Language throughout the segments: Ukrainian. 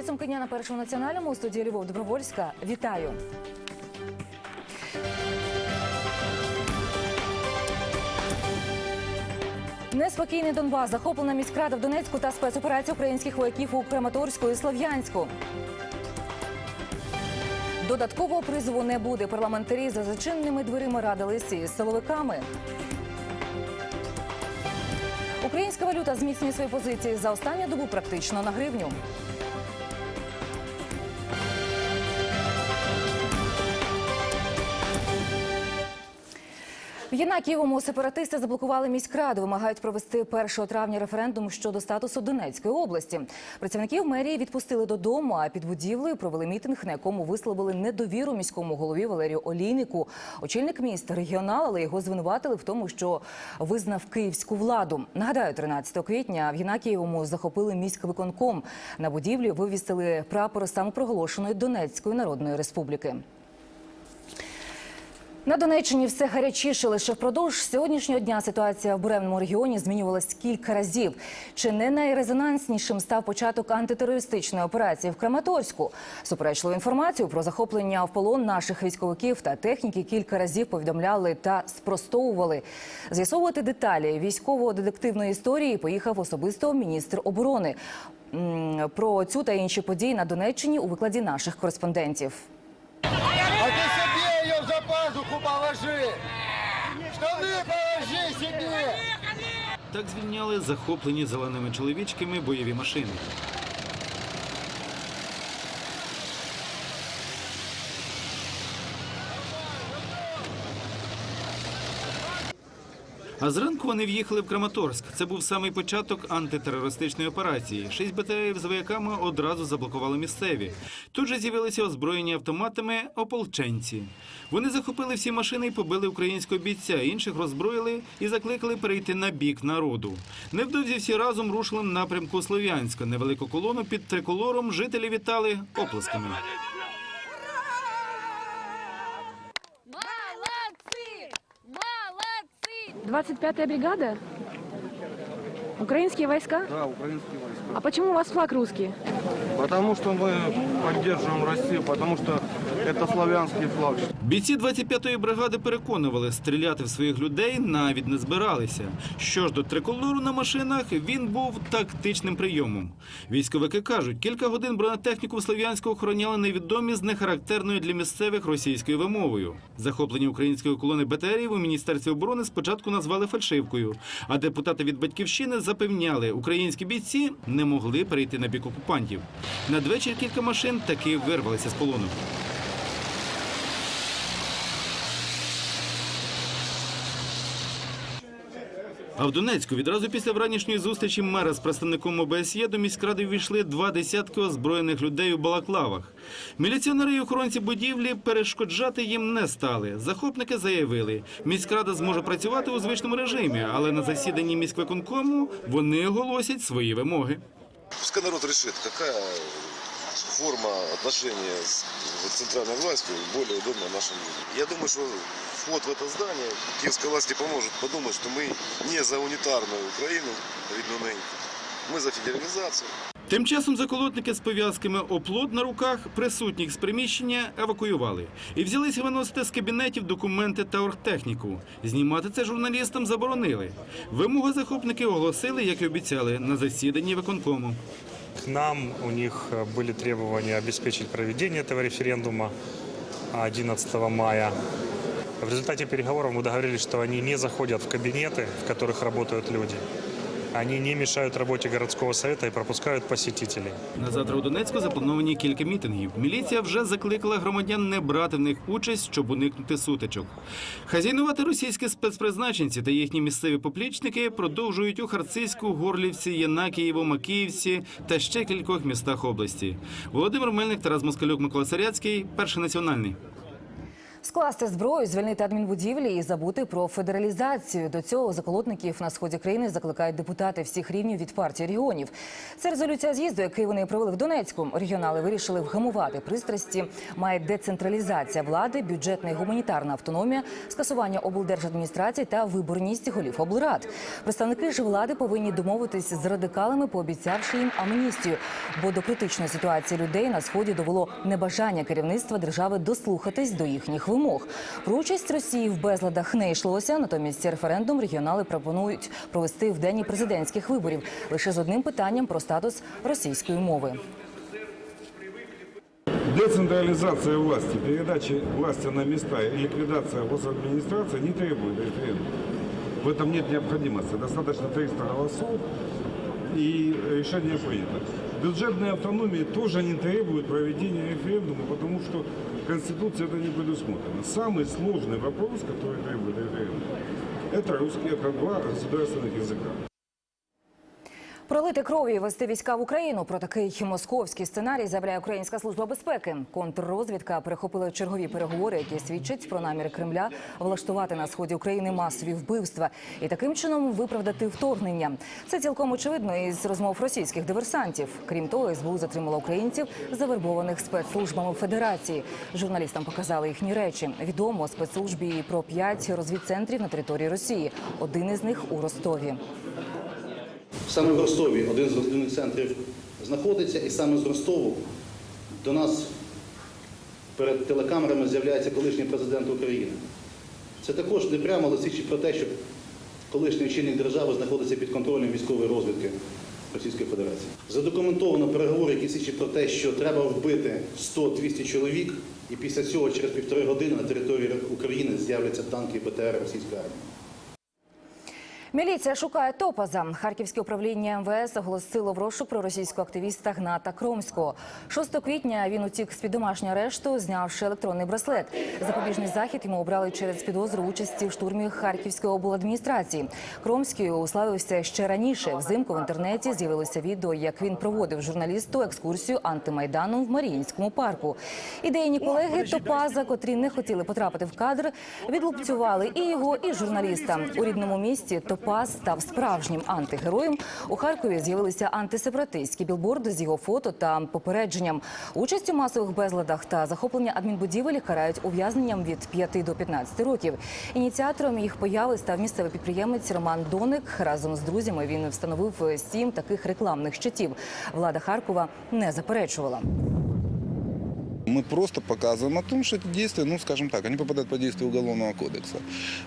Підсумки дня на першому національному у студії Любов Добровольська. Вітаю. Неспокійний Донбас, захоплена міськрада в Донецьку та спецоперація українських вояків у Краматорську і Слов'янську. Додаткового призову не буде. Парламентарі за зачиненими дверима радилися із силовиками. Українська валюта зміцнює свої позиції за останню добу практично на гривню. В Єнакієвому сепаратисти заблокували міськраду. Вимагають провести 1 травня референдум щодо статусу Донецької області. Працівників мерії відпустили додому, а під будівлею провели мітинг, на якому висловили недовіру міському голові Валерію Олійнику. Очільник міста регіонал, але його звинуватили в тому, що визнав київську владу. Нагадаю, 13 квітня в Єнакієвому захопили міськвиконком. На будівлі вивісили прапор самопроголошеної Донецької Народної Республіки. На Донеччині все гарячіше. Лише впродовж сьогоднішнього дня ситуація в буремному регіоні змінювалась кілька разів. Чи не найрезонанснішим став початок антитерористичної операції в Краматорську? Суперечливу інформацію про захоплення в полон наших військовиків та техніки кілька разів повідомляли та спростовували. З'ясовувати деталі військово-детективної історії поїхав особисто міністр оборони. Про цю та інші події на Донеччині у викладі наших кореспондентів. Положи! Штани положи собі! Так звільняли захоплені зеленими чоловічками бойові машини. А зранку вони в'їхали в Краматорськ. Це був самий початок антитерористичної операції. Шість БТРів з вояками одразу заблокували місцеві. Тут же з'явилися озброєні автоматами ополченці. Вони захопили всі машини і побили українського бійця. Інших роззброїли і закликали перейти на бік народу. Невдовзі всі разом рушили в напрямку Слов'янська. Невелику колону під триколором жителі вітали оплесками. 25-я бригада? Украинские войска? Да, украинские войска. А почему у вас флаг русский? Потому что мы поддерживаем Россию, потому что это славянский флаг. Бійці 25-ї бригади переконували, стріляти в своїх людей навіть не збиралися. Що ж до триколору на машинах, він був тактичним прийомом. Військовики кажуть, кілька годин бронетехніку в Слов'янську охороняли невідомі з нехарактерною для місцевих російською вимовою. Захоплення української колони БТРів у міністерстві оборони спочатку назвали фальшивкою, а депутати від батьківщини запевняли, українські бійці не могли перейти на бік окупантів. Надвечір кілька машин таки вирвалися з полону. А в Донецьку відразу після вранішньої зустрічі мера з представником ОБСЄ до міськради ввійшли два десятки озброєних людей у балаклавах. Міліціонери і охоронці будівлі перешкоджати їм не стали. Захопники заявили, міськрада зможе працювати у звичному режимі, але на засіданні міськвиконкому вони оголосять свої вимоги. Пускай народ решит, какая форма отношения с вот, центральной властью более удобна нашим людям. Я думаю, что вход в это здание киевской власти поможет подумать, что мы не за унитарную Украину, видно нынче. Мы за федерализацию. Тим часом заколотники з пов'язками оплот на руках присутніх з приміщення евакуювали і взялися виносити з кабінетів документи та оргтехніку. Знімати це журналістам заборонили. Вимоги захопники оголосили, як і обіцяли, на засіданні виконкому. К нам у них э, были требования обеспечить проведение этого референдума 11 мая. В результате переговоров мы договорились, что они не заходят в кабинеты, в которых работают люди. Они не мешают работе городского совета и пропускают посетителей. На завтра у Донецьку заплановані кілька мітингів. Міліція вже закликала громадян не брати в них участь, щоб уникнути сутичок. Хазяйнувати російські спецпризначенці та їхні місцеві поплічники продовжують у Харцизьку, Горлівці, Янакієво, Макіївці та ще кількох містах області. Володимир Мельник, Тарас Москальок, Микола Саряцький, перший національний. Скласти зброю, звільнити адмінбудівлі і забути про федералізацію. До цього заколотників на сході країни закликають депутати всіх рівнів від партії регіонів. Це резолюція з'їзду, який вони провели в Донецьку. Регіонали вирішили вгамувати пристрасті. Має децентралізація влади, бюджетна і гуманітарна автономія, скасування облдержадміністрацій та виборність голів облрад. Представники ж влади повинні домовитись з радикалами, пообіцявши їм амністію. Бо до критичної ситуації людей на сході довело небажання керівництва держави дослухатись до їхніх вимог. Про участь Росії в безладах не йшлося. Натомість референдум регіонали пропонують провести в день президентських виборів лише з одним питанням про статус російської мови. Децентрализация власти, передача власти на места и ликвидация госадминистрации не требует референдума. В этом нет необходимости. Достаточно 300 голосов и решение принято. Бюджетная автономия тоже не требует проведения референдума, потому что Конституции это не предусмотрено. Самый сложный вопрос, который требует референдума, это русский, это два государственных языка. Пролити кров'ю і вести війська в Україну. Про такий московський сценарій заявляє Українська служба безпеки. Контррозвідка перехопила чергові переговори, які свідчать про наміри Кремля влаштувати на сході України масові вбивства і таким чином виправдати вторгнення. Це цілком очевидно із розмов російських диверсантів. Крім того, СБУ затримала українців, завербованих спецслужбами Федерації. Журналістам показали їхні речі. Відомо спецслужбі про п'ять розвідцентрів на території Росії. Один із них у Ростові. Саме в Ростові один з розвідних центрів знаходиться, і саме з Ростову до нас перед телекамерами з'являється колишній президент України. Це також не прямо, але свідчить про те, що колишній очільник держави знаходиться під контролем військової розвідки Російської Федерації. Задокументовано переговори, які свідчать про те, що треба вбити 100-200 чоловік, і після цього через півтори години на території України з'являться танки і БТР російської армії. Міліція шукає топаза. Харківське управління МВС оголосило в розшук про російського активіста Гната Кромського. 6 квітня він утік з під домашнього арешту, знявши електронний браслет. Запобіжний захід йому обрали через підозру участі в штурмі Харківської обладміністрації. Кромський уславився ще раніше. Взимку в інтернеті з'явилося відео, як він проводив журналісту екскурсію антимайдану в Маріїнському парку. Ідейні колеги топаза, котрі не хотіли потрапити в кадр, відлупцювали і його, і журналіста. У рідному місті Топаз став справжнім антигероєм. У Харкові з'явилися антисепаратистські білборди з його фото та попередженням. Участь у масових безладах та захоплення адмінбудівель карають ув'язненням від 5 до 15 років. Ініціатором їх появи став місцевий підприємець Роман Доник. Разом з друзями він встановив сім таких рекламних щитів. Влада Харкова не заперечувала. Мы просто показываем о том, что эти действия, ну, скажем так, они попадают под действие Уголовного кодекса.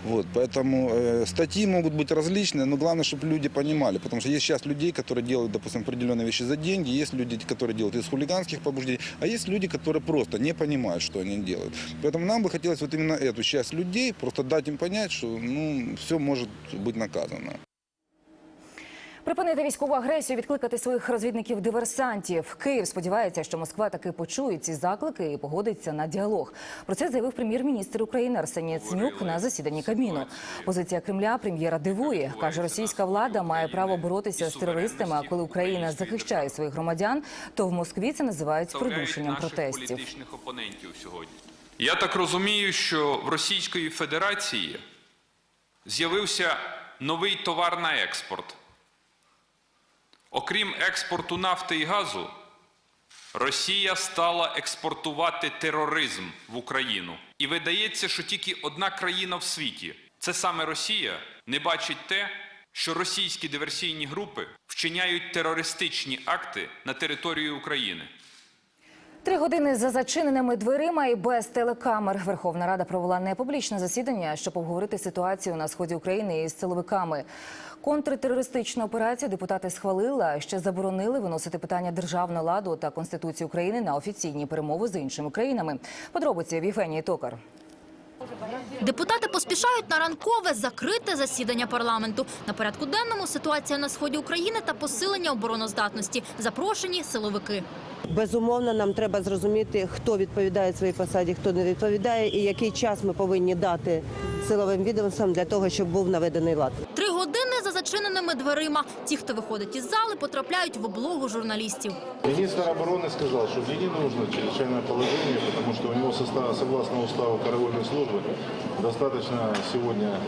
Вот, поэтому э, статьи могут быть различные, но главное, чтобы люди понимали, потому что есть сейчас людей, которые делают, допустим, определенные вещи за деньги, есть люди, которые делают из хулиганских побуждений, а есть люди, которые просто не понимают, что они делают. Поэтому нам бы хотелось вот именно эту часть людей просто дать им понять, что, ну, все может быть наказано. Припинити військову агресію, відкликати своїх розвідників-диверсантів. Київ сподівається, що Москва таки почує ці заклики і погодиться на діалог. Про це заявив прем'єр-міністр України Арсеній Яценюк на засіданні Кабміну. Позиція Кремля прем'єра дивує. каже, російська влада має право боротися з терористами. А коли Україна захищає своїх громадян, то в Москві це називають придушенням протестів. опонентів сьогодні. Я так розумію, що в Російської Федерації з'явився новий товар на експорт. Окрім експорту нафти і газу, Росія стала експортувати тероризм в Україну. І видається, що тільки одна країна в світі, це саме Росія, не бачить те, що російські диверсійні групи вчиняють терористичні акти на території України. Три години за зачиненими дверима і без телекамер Верховна Рада провела непублічне засідання, щоб обговорити ситуацію на сході України із силовиками. Контртерористичну операцію депутати схвалили, ще заборонили виносити питання державного ладу та конституції України на офіційні перемови з іншими країнами. Подробиці в Євгенії Токар. Депутати поспішають на ранкове закрите засідання парламенту. На порядку денному ситуація на сході України та посилення обороноздатності. Запрошені силовики. Безумовно, нам треба зрозуміти, хто відповідає своїй посаді, хто не відповідає, і який час ми повинні дати силовим відомствам для того, щоб був наведений лад. Три години за зачиненими дверима. Ті, хто виходить із зали, потрапляють в облогу журналістів. Министр обороны сказал, что мне не нужно чрезвычайное положение, потому что у него состав, согласно уставу караульной службы достаточно сегодня,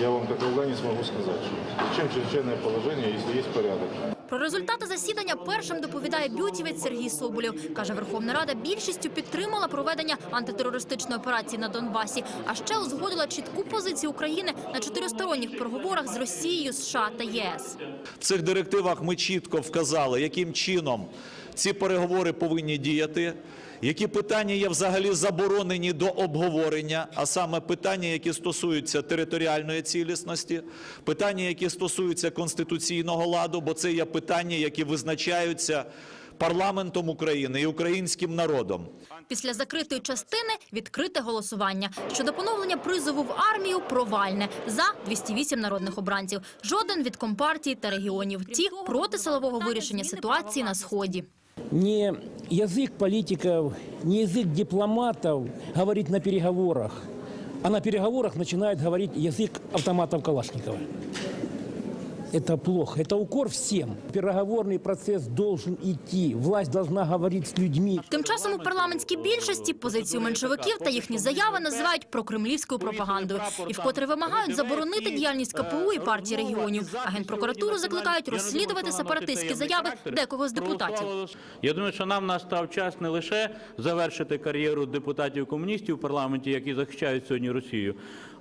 я вам как афганец могу сказать, что зачем чрезвычайное положение, если есть порядок. Про результати засідання першим доповідає бютівець Сергій Соболєв. Каже, Верховна Рада більшістю підтримала проведення антитерористичної операції на Донбасі, а ще узгодила чітку позицію України на чотиристоронніх переговорах з Росією, США та ЄС. В цих директивах ми чітко вказали, яким чином ці переговори повинні діяти, які питання є взагалі заборонені до обговорення, а саме питання, які стосуються територіальної цілісності, питання, які стосуються конституційного ладу, бо це є питання, які визначаються парламентом України і українським народом. Після закритої частини відкрите голосування. Щодо поновлення призову в армію провальне. За 208 народних обранців. Жоден від Компартії та регіонів. Ті проти силового вирішення ситуації на Сході. Не язык политиков, не язык дипломатов говорить на переговорах, а на переговорах начинает говорить язык автоматов Калашникова. Это плохо, это укор всем. Переговорный процесс должен идти, власть должна говорить с людьми. Тим часом у парламентській більшості позицію меншовиків та їхні заяви називають прокремлівською пропагандою і вкотре вимагають заборонити діяльність КПУ і партії регіонів. А генпрокуратуру закликають розслідувати сепаратистські заяви декого з депутатів. Я думаю, що нам настав час не лише завершити кар'єру депутатів комуністів у парламенті, які захищають сьогодні Росію,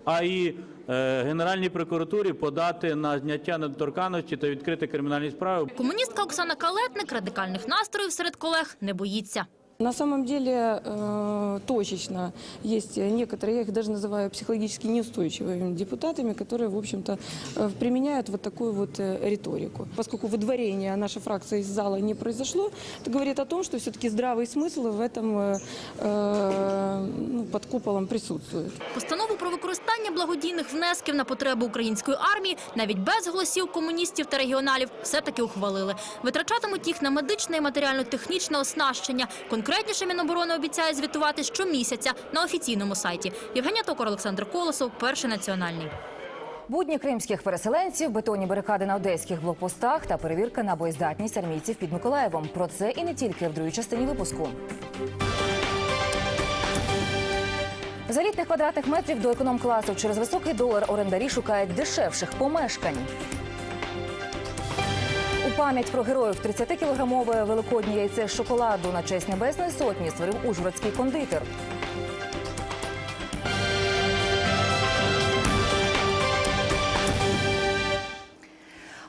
а й е, Генеральній прокуратурі подати на зняття недоторканності та відкрити кримінальні справи. Комуністка Оксана Калетник радикальних настроїв серед колег не боїться. На самом деле э, точечно есть некоторые, я их даже называю психологически неустойчивыми депутатами, которые, в общем-то, э, применяют вот такую вот э, риторику. Поскольку выдворение нашей фракции из зала не произошло, это говорит о том, что все-таки здравый смысл в этом э, под куполом присутствует. Постанову про використання благодійних внесків на потреби української армії навіть без голосів комуністів та регіоналів все-таки ухвалили. Витрачатимуть їх на медичне і матеріально-технічне оснащення. Конкретніше Міноборони обіцяє звітувати щомісяця на офіційному сайті. Євгенія Токар, Олександр Колосов, Перший національний. Будні кримських переселенців, бетонні барикади на одеських блокпостах та перевірка на боєздатність армійців під Миколаєвом. Про це і не тільки в другій частині випуску. За літних квадратних метрів до економ-класу через високий долар орендарі шукають дешевших помешкань. У пам'ять про героїв 30-кілограмове великоднє яйце з шоколаду на честь Небесної Сотні створив ужгородський кондитер.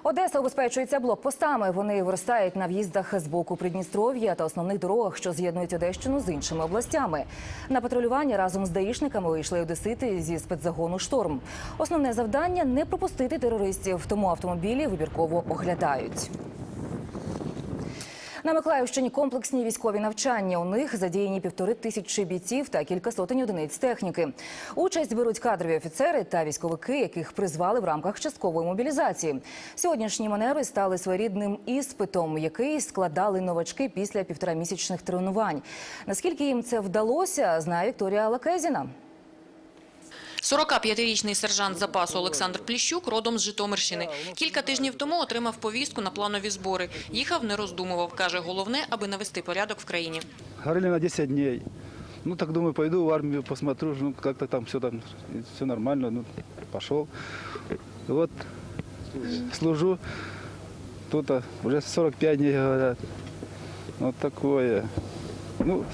Одеса обезпечується блокпостами. Вони виростають на в'їздах з боку Придністров'я та основних дорогах, що з'єднують Одещину з іншими областями. На патрулювання разом з даїшниками вийшли одесити зі спецзагону Шторм. Основне завдання не пропустити терористів, тому автомобілі вибірково оглядають. На Миколаївщині комплексні військові навчання. У них задіяні півтори тисячі бійців та кілька сотень одиниць техніки. Участь беруть кадрові офіцери та військовики, яких призвали в рамках часткової мобілізації. Сьогоднішні маневри стали своєрідним іспитом, який складали новачки після півторамісячних тренувань. Наскільки їм це вдалося, знає Вікторія Лакезіна. 45-річний сержант запасу Олександр Пліщук родом з Житомирщини. Кілька тижнів тому отримав повістку на планові збори. Їхав, не роздумував. Каже, головне, аби навести порядок в країні. Говорили на 10 дней. Ну, так думаю, пойду в армию, посмотрю, ну, как-то там все, там все нормально. Ну, пошел. Вот, служу. Тут уже 45 дней, говорят. Вот такое. Ну,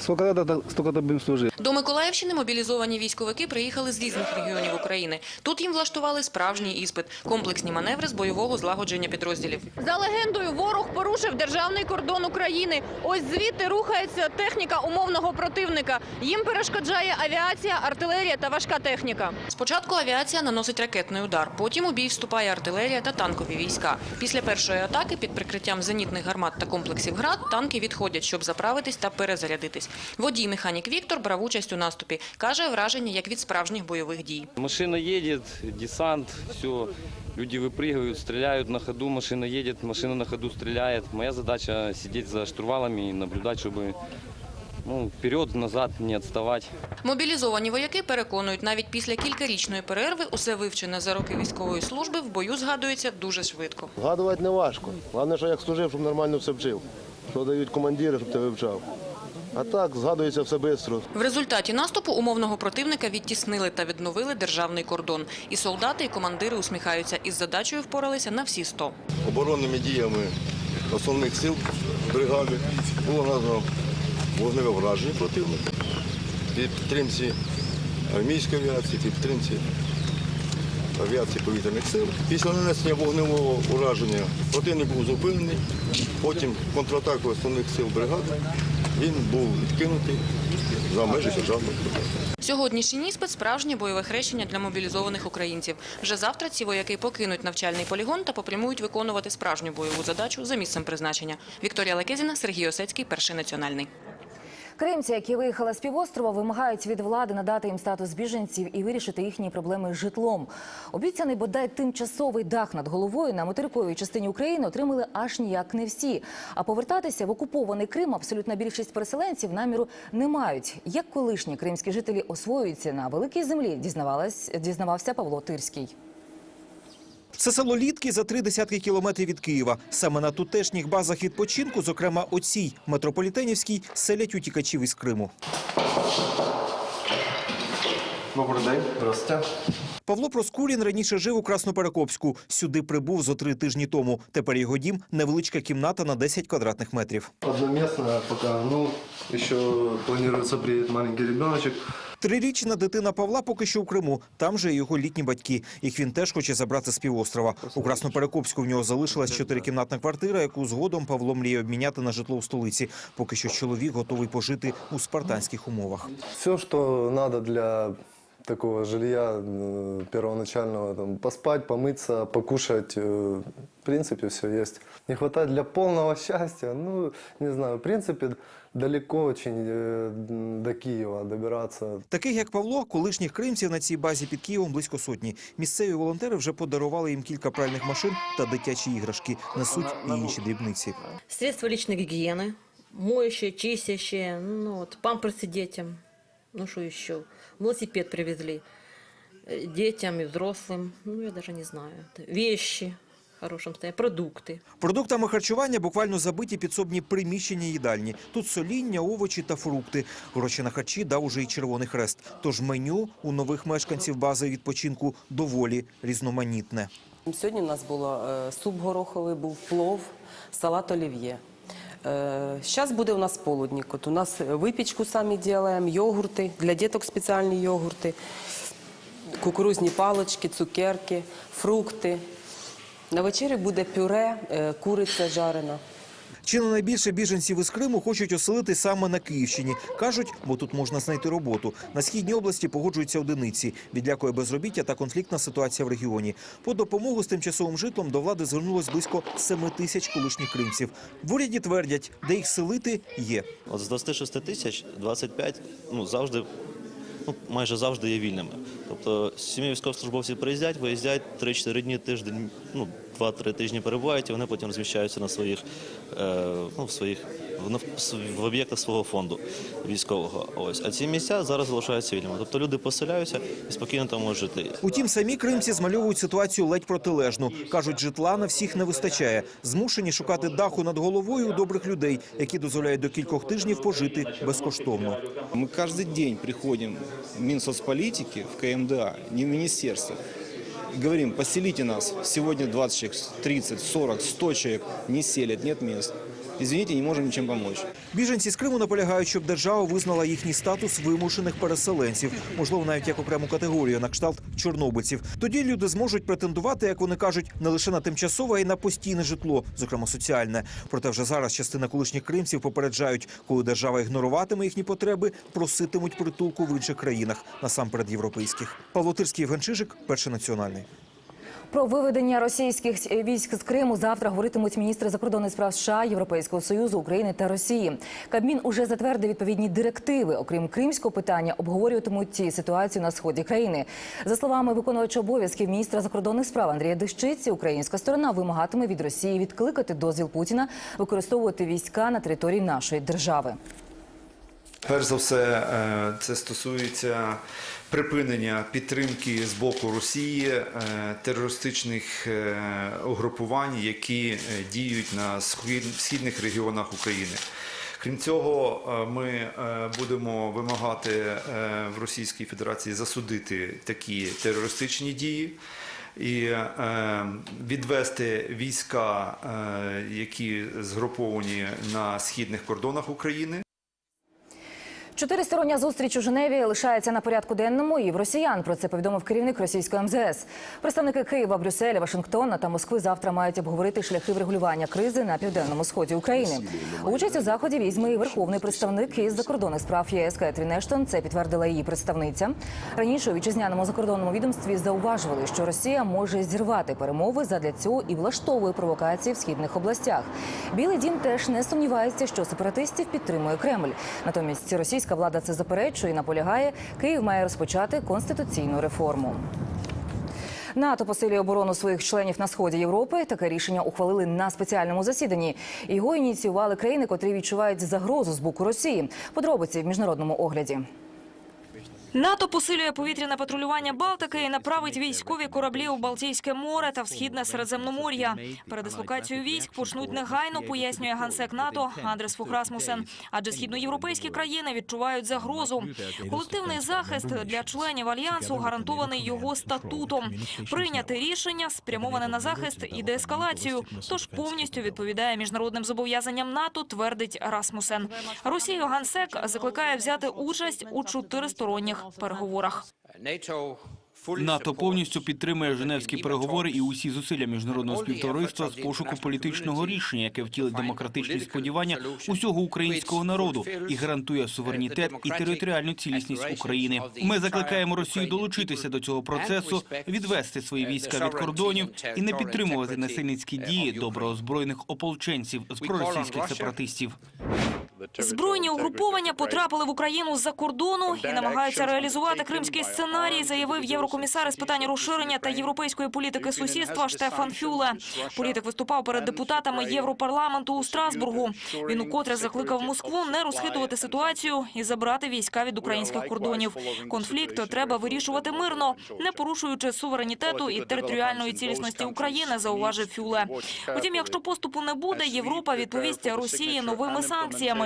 сколько надо, столько-то будем. До Миколаївщини мобілізовані військовики приїхали з різних регіонів України. Тут їм влаштували справжній іспит – комплексні маневри з бойового злагодження підрозділів. За легендою, ворог порушив державний кордон України. Ось звідти рухається техніка умовного противника. Їм перешкоджає авіація, артилерія та важка техніка. Спочатку авіація наносить ракетний удар, потім у бій вступає артилерія та танкові війська. Після першої атаки під прикриттям зенітних гармат та комплексів «Град» танки відходять, щоб заправитись та перезарядитись. Водій-механік Віктор брав участь у наступі. Каже, враження як від справжніх бойових дій. Машина едет, десант, все. Люди выпрыгивают, стреляют на ходу, машина едет, машина на ходу стреляет. Моя задача сидеть за штурвалами и наблюдать, чтобы Ну, вперед, назад, не отставать. Мобілізовані вояки переконують, навіть після кількарічної перерви усе вивчене за роки військової служби в бою згадується дуже швидко. Згадувати не важко. Головне, що як служив, щоб нормально все вчив. Що дають командири, щоб ти вивчав. А так, згадується все швидко. В результаті наступу умовного противника відтіснили та відновили державний кордон. І солдати, і командири усміхаються. Із задачею впоралися на всі сто. Оборонними діями основних сил бригади було названо вогневе враження противника підтримці армійської авіації, підтримці авіації повітряних сил. Після нанесення вогневого ураження противник був зупинений, потім контратаку основних сил бригади він був відкинутий за межі державного кордону. Сьогоднішній іспит – справжнє бойове хрещення для мобілізованих українців. Вже завтра ці вояки покинуть навчальний полігон та попрямують виконувати справжню бойову задачу за місцем призначення. Вікторія Лекезіна, Сергій Осецький, Перший національний. Кримці, які виїхали з півострова, вимагають від влади надати їм статус біженців і вирішити їхні проблеми з житлом. Обіцяний бодай тимчасовий дах над головою на материковій частині України отримали аж ніяк не всі. А повертатися в окупований Крим абсолютна більшість переселенців наміру не мають. Як колишні кримські жителі освоюються на великій землі, дізнавався Павло Тирський. Це село Літки за три десятки кілометрів від Києва. Саме на тутешніх базах відпочинку, зокрема оцій метрополітенівській, селять утікачів із Криму. Добрий день. Здравствуйте. Павло Проскурін раніше жив у Красноперекопську. Сюди прибув зо три тижні тому. Тепер його дім – невеличка кімната на 10 квадратних метрів. Одноместная пока, ну, еще планируется приедет маленький ребеночек. Трирічна дитина Павла поки що у Криму. Там же його літні батьки. Їх він теж хоче забрати з півострова. У Красноперекопську в нього залишилась чотирикімнатна квартира, яку згодом Павло мріє обміняти на житло в столиці. Поки що чоловік готовий пожити у спартанських умовах. Все, что надо для такого жилья э, первоначального, там, поспать, помыться, покушать, э, в принципе, все есть. Не хватает для полного счастья, ну, не знаю, в принципе, далеко очень э, до Киева добираться. Таких як Павло, колишніх кримців на цій базі під Києвом близько сотні. Місцеві волонтери вже подарували їм кілька пральних машин та дитячі іграшки. Несуть і інші дрібниці. Средства личной гигиены, моющие, чистящие, ну вот, памперсы детям, ну что еще, велосипед привезли э, детям и взрослым, ну я даже не знаю, это вещи в хорошем состоянии, продукты. Продуктами харчування буквально забиті підсобні приміщення їдальні. Тут соління, овочі та фрукти. Гроші на харчі дав уже й Червоний Хрест. Тож меню у нових мешканців бази відпочинку доволі різноманітне. Сьогодні у нас було е, суп гороховий, був плов, салат олів'є. Зараз буде у нас полудник. От у нас випічку самі робимо, йогурти, для діток спеціальні йогурти, кукурузні палочки, цукерки, фрукти. На вечері буде пюре, е, куриця жарена. Чи не найбільше біженців із Криму хочуть оселити саме на Київщині? Кажуть, бо тут можна знайти роботу. На східній області погоджуються одиниці. Відлякує безробіття та конфліктна ситуація в регіоні. По допомогу з тимчасовим житлом до влади звернулось близько 7 тисяч колишніх кримців. В уряді твердять, де їх селити є. От з 26 тисяч 25 ну, завжди, ну, майже завжди є вільними. Тобто сім'ї військовослужбовців приїздять, виїздять 3-4 дні, тиждень, ну, 2-3 тижні перебувають, і вони потім розміщаються на своїх, е, ну, в своїх в, в об'єктах свого фонду військового. Ось. А ці місця зараз залишаються вільними. Тобто люди поселяються і спокійно там можуть жити. Утім, самі кримці змальовують ситуацію ледь протилежну. Кажуть, житла на всіх не вистачає. Змушені шукати даху над головою у добрих людей, які дозволяють до кількох тижнів пожити безкоштовно. Мы каждый день приходим в Минсоцполитики, в КМДА, не в министерство. И говорим, поселите нас. Сегодня 20 человек, 30, 40, 100 человек не селят, нет мест. Извините, не можем ничем помочь. Біженці з Криму наполягають, щоб держава визнала їхній статус вимушених переселенців, можливо, навіть як окрему категорію на кшталт чорнобильців. Тоді люди зможуть претендувати, як вони кажуть, не лише на тимчасове, а й на постійне житло, зокрема соціальне. Проте вже зараз частина колишніх кримців попереджають, коли держава ігноруватиме їхні потреби, проситимуть притулку в інших країнах, насамперед європейських. Павло Тирський, Євген Чижик, перший національний. Про виведення російських військ з Криму завтра говоритимуть міністри закордонних справ США, Європейського союзу, України та Росії. Кабмін уже затвердив відповідні директиви. Окрім кримського питання, обговорюватимуть ситуацію на сході країни. За словами виконувача обов'язків міністра закордонних справ Андрія Дещиці, українська сторона вимагатиме від Росії відкликати дозвіл Путіна використовувати війська на території нашої держави. Перш за все, е, це стосується припинення підтримки з боку Росії е, терористичних е, угрупувань, які е, діють на схід- східних регіонах України. Крім цього, ми будемо вимагати в Російській Федерації засудити такі терористичні дії і відвести війська, які згруповані на східних кордонах України. Чотиристороння зустріч у Женеві лишається на порядку денному і в росіян. Про це повідомив керівник російської МЗС. Представники Києва, Брюсселя, Вашингтона та Москви завтра мають обговорити шляхи врегулювання кризи на південному сході України. Участь у заході візьме і верховний представник із закордонних справ ЄС Кетрін Ештон. Це підтвердила її представниця. Раніше у вітчизняному закордонному відомстві зауважували, що Росія може зірвати перемови задля цього і влаштовує провокації в східних областях. Білий дім теж не сумнівається, що сепаратистів підтримує Кремль. Натомість російська влада це заперечує і наполягає. Київ має розпочати конституційну реформу. НАТО посилює оборону своїх членів на сході Європи. Таке рішення ухвалили на спеціальному засіданні. Його ініціювали країни, котрі відчувають загрозу з боку Росії. Подробиці в міжнародному огляді. НАТО посилює повітряне патрулювання Балтики і направить військові кораблі у Балтійське море та в східне Середземномор'я. Передислокацію військ почнуть негайно, пояснює генсек НАТО Андрес Фух Расмусен. Адже східноєвропейські країни відчувають загрозу. Колективний захист для членів альянсу гарантований його статутом. Прийняте рішення спрямоване на захист і деескалацію, тож повністю відповідає міжнародним зобов'язанням НАТО, твердить Расмусен. Росію генсек закликає взяти участь у чотиристоронніх переговорах. НАТО повністю підтримує Женевські переговори і усі зусилля міжнародного співтовариства з пошуку політичного рішення, яке втілить демократичні сподівання усього українського народу і гарантує суверенітет і територіальну цілісність України. Ми закликаємо Росію долучитися до цього процесу, відвести свої війська від кордонів і не підтримувати насильницькі дії доброозброєних ополченців з проросійських сепаратистів. Збройні угруповання потрапили в Україну з-за кордону і намагаються реалізувати кримський сценарій, заявив єврокомісар із питань розширення та європейської політики сусідства Штефан Фюле. Політик виступав перед депутатами Європарламенту у Страсбургу. Він укотре закликав Москву не розхитувати ситуацію і забрати війська від українських кордонів. Конфлікт треба вирішувати мирно, не порушуючи суверенітету і територіальної цілісності України, зауважив Фюле. Утім, якщо поступу не буде, Європа відповість Росії новими санкціями.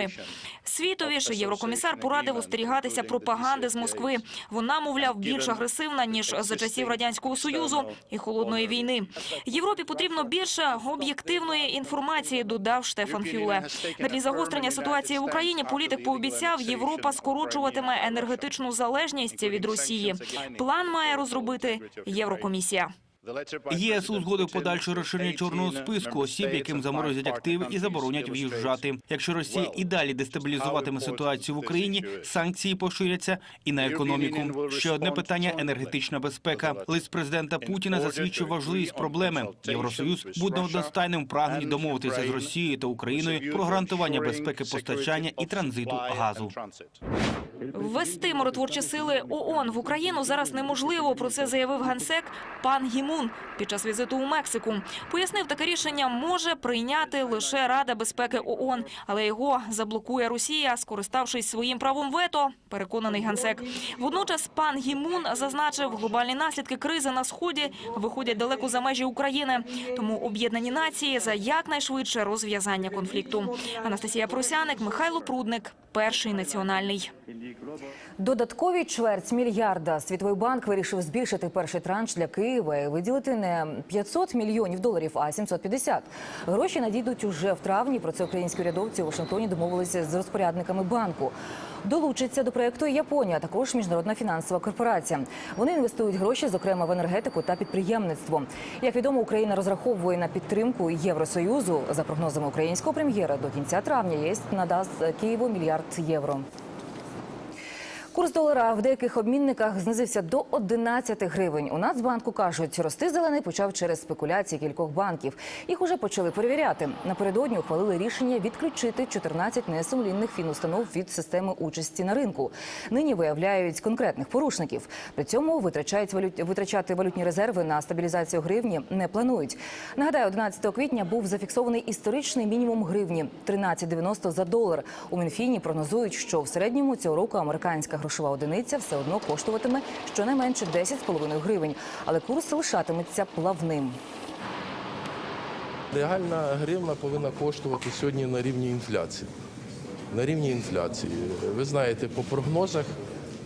Світові ж єврокомісар порадив остерігатися пропаганди з Москви. Вона, мовляв, більш агресивна ніж за часів радянського союзу і холодної війни. Європі потрібно більше об'єктивної інформації. Додав Штефан Фюле. На тлі загострення ситуації в Україні політик пообіцяв, Європа скорочуватиме енергетичну залежність від Росії. План має розробити Єврокомісія. ЄС узгодив подальше розширення чорного списку осіб, яким заморозять активи і заборонять в'їжджати. Якщо Росія і далі дестабілізуватиме ситуацію в Україні, санкції поширяться і на економіку. Ще одне питання енергетична безпека. Лист президента Путіна засвідчив важливість проблеми. Євросоюз буде одностайним прагненні домовитися з Росією та Україною про гарантування безпеки постачання і транзиту газу. Ввести миротворчі сили ООН в Україну зараз неможливо. Про це заявив генсек пан Гімун під час візиту у Мексику. Пояснив, таке рішення може прийняти лише Рада безпеки ООН, але його заблокує Росія, скориставшись своїм правом вето. Переконаний генсек. Водночас пан Гімун зазначив, глобальні наслідки кризи на сході виходять далеко за межі України. Тому об'єднані нації за якнайшвидше розв'язання конфлікту. Анастасія Просяник, Михайло Прудник, перший національний. Додаткові чверть мільярда Світовий банк вирішив збільшити перший транш для Києва і виділити не 500 мільйонів доларів, а 750. Гроші надійдуть уже в травні. Про це українські урядовці у Вашингтоні домовилися з розпорядниками банку. Долучиться до проекту Японія, а також міжнародна фінансова корпорація. Вони інвестують гроші, зокрема в енергетику та підприємництво. Як відомо, Україна розраховує на підтримку Євросоюзу. За прогнозами українського прем'єра, до кінця травня ЄС надасть Києву мільярд євро. Курс долара в деяких обмінниках знизився до 11 гривень. У Нацбанку кажуть, рости зелений почав через спекуляції кількох банків. Їх уже почали перевіряти. Напередодні ухвалили рішення відключити 14 несумлінних фінустанов від системи участі на ринку. Нині виявляють конкретних порушників. При цьому витрачають валют... витрачати валютні резерви на стабілізацію гривні не планують. Нагадаю, 11 квітня був зафіксований історичний мінімум гривні 13,90 за долар. У Мінфіні прогнозують, що в середньому цього року американська грошова одиниця все одно коштуватиме щонайменше 10,5 гривень, але курс лишатиметься плавним. Реальна гривна повинна коштувати сьогодні на рівні інфляції. На рівні інфляції. Ви знаєте, по прогнозах,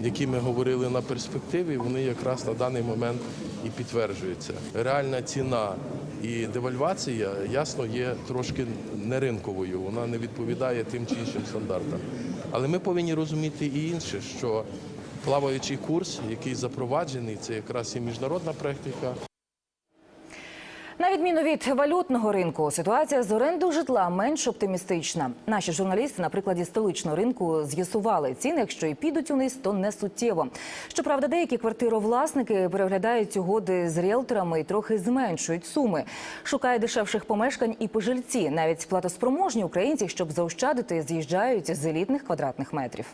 які ми говорили на перспективі, вони якраз на даний момент і підтверджуються. Реальна ціна і девальвація, ясно, є трошки неринковою, вона не відповідає тим чи іншим стандартам. Але ми повинні розуміти і інше, що плаваючий курс, який запроваджений, це якраз і міжнародна практика. На відміну від валютного ринку, ситуація з орендою житла менш оптимістична. Наші журналісти на прикладі столичного ринку з'ясували ціни, якщо і підуть униз, то не суттєво. Щоправда, деякі квартировласники переглядають угоди з ріелторами і трохи зменшують суми. Шукають дешевших помешкань і пожильці. Навіть платоспроможні українці, щоб заощадити, з'їжджають з елітних квадратних метрів.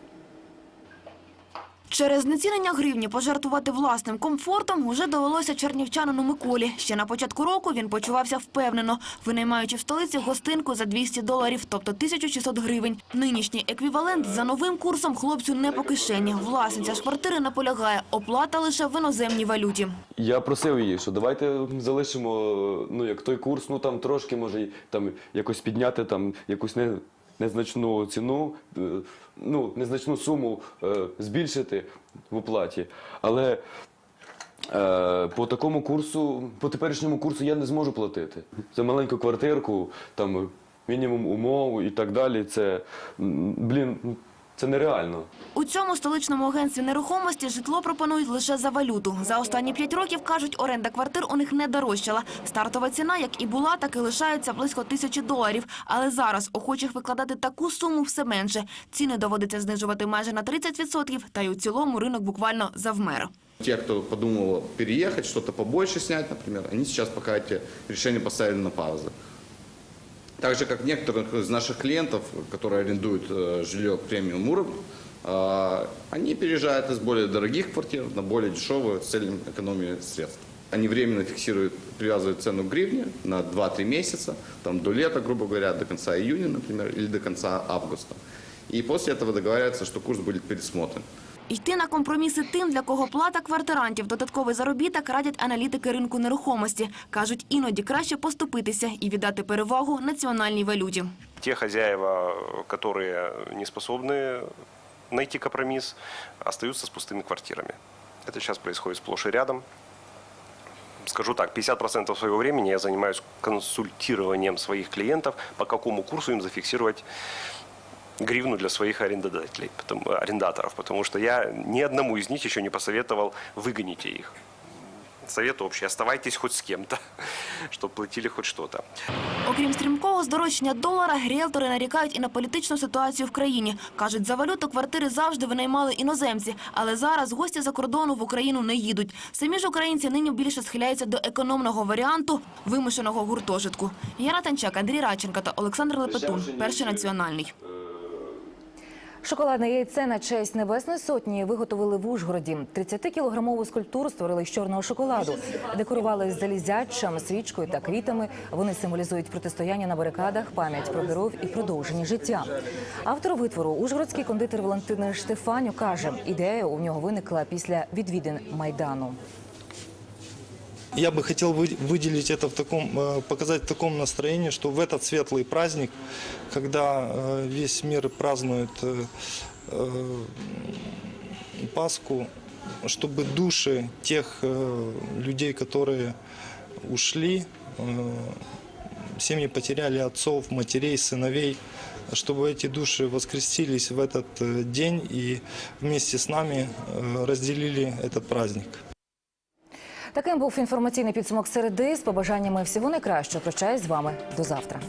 Через знецінення гривні пожертвувати власним комфортом уже довелося чернівчанину Миколі. Ще на початку року він почувався впевнено, винаймаючи в столиці гостинку за 200 доларів, тобто 1600 гривень. Нинішній еквівалент за новим курсом хлопцю не по кишені. Власниця ж квартири наполягає, оплата лише в іноземній валюті. Я просив її, що давайте залишимо ну як той курс, ну там трошки може там якось підняти там якусь не, незначну ціну, е, ну незначну суму е, збільшити в оплаті. Але е, по такому курсу, по теперішньому курсу я не зможу платити. За маленьку квартирку, там мінімум умов і так далі. Це блін, це нереально. У цьому столичному агентстві нерухомості житло пропонують лише за валюту. За останні п'ять років, кажуть, оренда квартир у них не дорожчала. Стартова ціна, як і була, так і лишається близько тисячі доларів. Але зараз охочих викладати таку суму все менше. Ціни доводиться знижувати майже на 30%, та й у цілому ринок буквально завмер. Те, кто подумывал переехать, что-то побольше снять, например, они сейчас пока эти решения поставили на паузу. Так же, как некоторых из наших клиентов, которые арендуют э, жилье премиум уровня, э, они переезжают из более дорогих квартир на более дешевые с целью экономии средств. Они временно фиксируют, привязывают цену к гривне на 2-3 месяца, там, до лета, грубо говоря, до конца июня, например, или до конца августа. И после этого договариваются, что курс будет пересмотрен. Йти на компроміси тим, для кого плата квартирантів додатковий заробіток, радять аналітики ринку нерухомості. Кажуть, іноді краще поступитися і віддати перевагу національній валюті. Те хозяева, которые не способны найти компромисс, остаются с пустыми квартирами. Это сейчас происходит сплошь и рядом. Скажу так, 50% своего времени я занимаюсь консультированием своих клиентов, по какому курсу им зафиксировать гривну для своих арендодателей, потому, арендаторов, потому что я ни одному из них еще не посоветовал выгоните их. Совет общий, оставайтесь хоть с кем-то, чтобы платили хоть что-то. Окрім стрімкого здорожчання долара, ріелтори нарікають і на політичну ситуацію в країні. Кажуть, за валюту квартири завжди винаймали іноземці, але зараз гості за кордону в Україну не їдуть. Самі ж українці нині більше схиляються до економного варіанту вимушеного гуртожитку. Яна Танчак, Андрій Радченко та Олександр Лепетун. Перший національний. Шоколадне яйце на честь Небесної Сотні виготовили в Ужгороді. 30-кілограмову скульптуру створили з чорного шоколаду. Декорували з залізячем, свічкою та квітами. Вони символізують протистояння на барикадах, пам'ять про героїв і продовження життя. Автор витвору, ужгородський кондитер Валентин Штефаню, каже, ідея у нього виникла після відвідин Майдану. Я бы хотел вы- выделить это в таком, э, показать в таком настроении, что в этот светлый праздник, когда э, весь мир празднует э, Пасху, чтобы души тех людей, которые ушли, семьи потеряли отцов, матерей, сыновей, чтобы эти души воскресились в этот день и вместе с нами разделили этот праздник. Таким був інформаційний підсумок середи з побажаннями всього найкращого. Прощаюсь з вами до завтра.